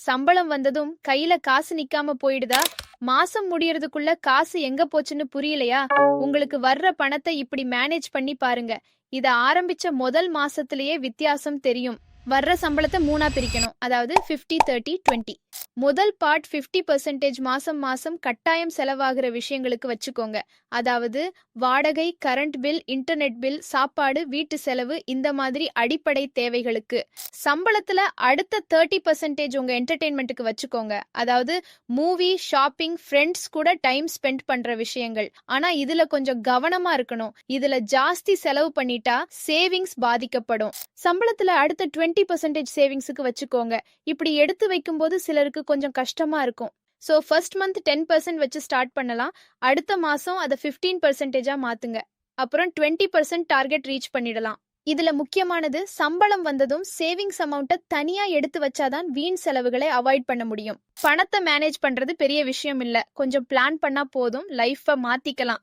சம்பளம் வந்ததும் கையில காசு நிக்காம போயிடுதா? மாசம் முடியறதுக்குள்ள காசு எங்க போச்சுன்னு புரியலையா? உங்களுக்கு வர்ற பணத்தை இப்படி மேனேஜ் பண்ணி பாருங்க. இத ஆரம்பிச்ச முதல் மாசத்திலேயே வித்தியாசம் தெரியும். வர்ற சம்பளத்தை மூணா பிரிக்கணும். அதாவது 50 தேர்ட்டி டுவெண்ட்டி முதல் பார்ட் 50% பர்சன்டேஜ் மாதம் மாதம் கட்டாயம் செலவாகிற விஷயங்களுக்கு வச்சுக்கோங்க. அதாவது வாடகை கரண்ட் பில் இன்டர்நெட் பில் சாப்பாடு வீட்டு செலவு இந்த மாதிரி அடிப்படை தேவைகளுக்கு. சம்பளத்தில் அடுத்த தேர்ட்டி பர்சன்டேஜ் உங்கள் என்டர்டெயின்மெண்ட்டுக்கு வச்சுக்கோங்க. அதாவது மூவி ஷாப்பிங் ஃப்ரெண்ட்ஸ் கூட டைம் ஸ்பெண்ட் பண்ணுற விஷயங்கள். ஆனால் இதில் கொஞ்சம் கவனமாக இருக்கணும். இதில் ஜாஸ்தி செலவு பண்ணிட்டா சேவிங்ஸ் பாதிக்கப்படும். சம்பளத்தில் அடுத்த டுவெண்ட்டி பர்சன்டேஜ் சேவிங்ஸுக்கு வச்சுக்கோங்க. இப்படி எடுத்து வைக்கும்போது சிலருக்கு கொஞ்சம் கஷ்டமா இருக்கும். So first month ten percent வச்சு ஸ்டார்ட் பண்ணலாம். அடுத்த மாசம் அதை ஃபிஃப்டீன் பர்சன்டேஜா மாத்துங்க. அப்புறம் டுவெண்ட்டி பர்சன்ட் டார்கெட் ரீச் பண்ணிடலாம். இதுல முக்கியமானது சம்பளம் வந்ததும் சேவிங்ஸ் அமௌண்ட்டை தனியா எடுத்து வச்சாதான் வீண் செலவுகளை அவாய்ட் பண்ண முடியும். பணத்தை மேனேஜ் பண்றது பெரிய விஷயம் இல்ல. கொஞ்சம் பிளான் பண்ணா போதும். லைஃப மாத்திக்கலாம்.